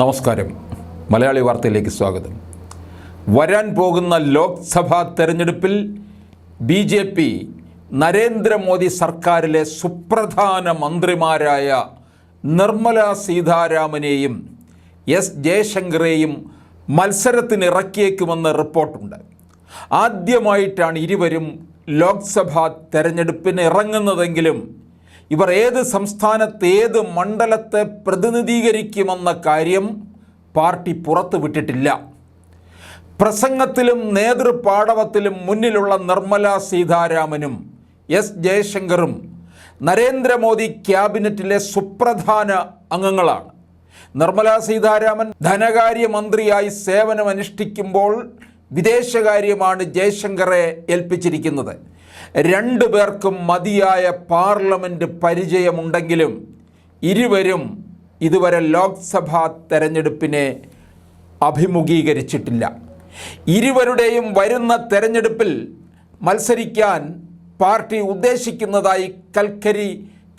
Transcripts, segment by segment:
നമസ്കാരം. മലയാളി വാർത്തയിലേക്ക് സ്വാഗതം. വരാൻ പോകുന്ന ലോക്സഭാ തെരഞ്ഞെടുപ്പിൽ ബി ജെ പി നരേന്ദ്രമോദി സർക്കാരിലെ സുപ്രധാന മന്ത്രിമാരായ നിർമ്മല സീതാരാമനെയും എസ് ജയശങ്കറെയും മത്സരത്തിനിറക്കിയേക്കുമെന്ന് റിപ്പോർട്ടുണ്ട്. ആദ്യമായിട്ടാണ് ഇരുവരും ലോക്സഭാ തെരഞ്ഞെടുപ്പിന് ഇറങ്ങുന്നതെങ്കിലും ഇവർ ഏത് സംസ്ഥാനത്ത് ഏത് മണ്ഡലത്തെ പ്രതിനിധീകരിക്കുമെന്ന കാര്യം പാർട്ടി പുറത്തുവിട്ടിട്ടില്ല പ്രസംഗത്തിലും നേതൃപാടവത്തിലും മുന്നിലുള്ള നിർമ്മല സീതാരാമനും എസ് ജയശങ്കറും നരേന്ദ്രമോദി ക്യാബിനറ്റിലെ സുപ്രധാന അംഗങ്ങളാണ്. നിർമ്മല സീതാരാമൻ ധനകാര്യമന്ത്രിയായി സേവനമനുഷ്ഠിക്കുമ്പോൾ വിദേശകാര്യമാണ് ജയശങ്കറെ ഏൽപ്പിച്ചിരിക്കുന്നത്. രണ്ടു പേർക്കും മതിയായ പാർലമെന്റ് പരിചയമുണ്ടെങ്കിലും ഇരുവരും ഇതുവരെ ലോക്സഭാ തെരഞ്ഞെടുപ്പിനെ അഭിമുഖീകരിച്ചിട്ടില്ല. ഇരുവരുടെയും വരുന്ന തെരഞ്ഞെടുപ്പിൽ മത്സരിക്കാൻ പാർട്ടി ഉദ്ദേശിക്കുന്നതായി കൽക്കരി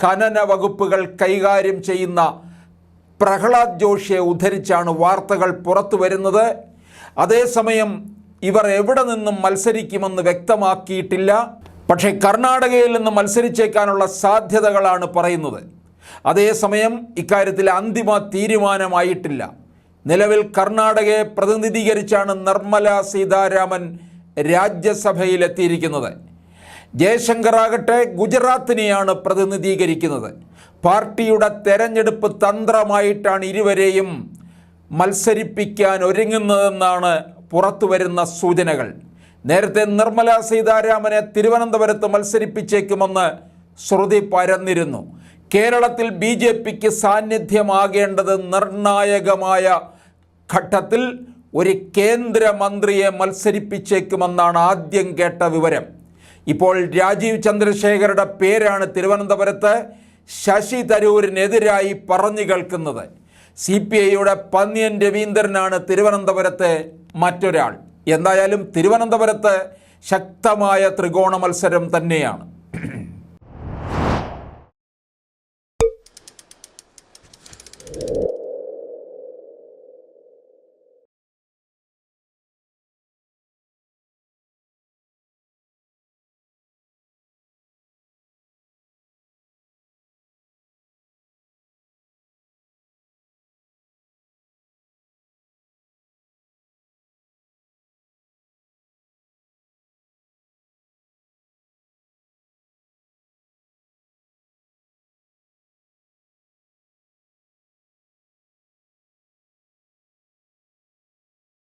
ഖനന വകുപ്പുകൾ കൈകാര്യം ചെയ്യുന്ന പ്രഹ്ലാദ് ജോഷിയെ ഉദ്ധരിച്ചാണ് വാർത്തകൾ പുറത്തു വരുന്നത് അതേസമയം ഇവർ എവിടെ നിന്നും മത്സരിക്കുമെന്ന് വ്യക്തമാക്കിയിട്ടില്ല. പക്ഷേ കർണാടകയിൽ നിന്ന് മത്സരിച്ചേക്കാനുള്ള സാധ്യതകളാണ് പറയുന്നത്. അതേസമയം ഇക്കാര്യത്തിൽ അന്തിമ തീരുമാനമായിട്ടില്ല. നിലവിൽ കർണാടകയെ പ്രതിനിധീകരിച്ചാണ് നിർമ്മല സീതാരാമൻ രാജ്യസഭയിലെത്തിയിരിക്കുന്നത്. ജയശങ്കർ ആകട്ടെ ഗുജറാത്തിനെയാണ് പ്രതിനിധീകരിക്കുന്നത്. പാർട്ടിയുടെ തെരഞ്ഞെടുപ്പ് തന്ത്രമായിട്ടാണ് ഇരുവരെയും മത്സരിപ്പിക്കാൻ ഒരുങ്ങുന്നതെന്നാണ് പുറത്തുവരുന്ന സൂചനകൾ. നേരത്തെ നിർമ്മല സീതാരാമനെ തിരുവനന്തപുരത്ത് മത്സരിപ്പിച്ചേക്കുമെന്ന് ശ്രുതി പരന്നിരുന്നു. കേരളത്തിൽ ബി ജെ പിക്ക് സാന്നിധ്യമാകേണ്ടത് നിർണായകമായ ഘട്ടത്തിൽ ഒരു കേന്ദ്രമന്ത്രിയെ മത്സരിപ്പിച്ചേക്കുമെന്നാണ് ആദ്യം കേട്ട വിവരം. ഇപ്പോൾ രാജീവ് ചന്ദ്രശേഖരുടെ പേരാണ് തിരുവനന്തപുരത്ത് ശശി തരൂരിനെതിരായി പറഞ്ഞു കേൾക്കുന്നത്. സി പി ഐയുടെ പന്നിയൻ രവീന്ദ്രനാണ് തിരുവനന്തപുരത്തെ മറ്റൊരാൾ. എന്തായാലും തിരുവനന്തപുരത്ത് ശക്തമായ ത്രികോണ മത്സരം തന്നെയാണ്.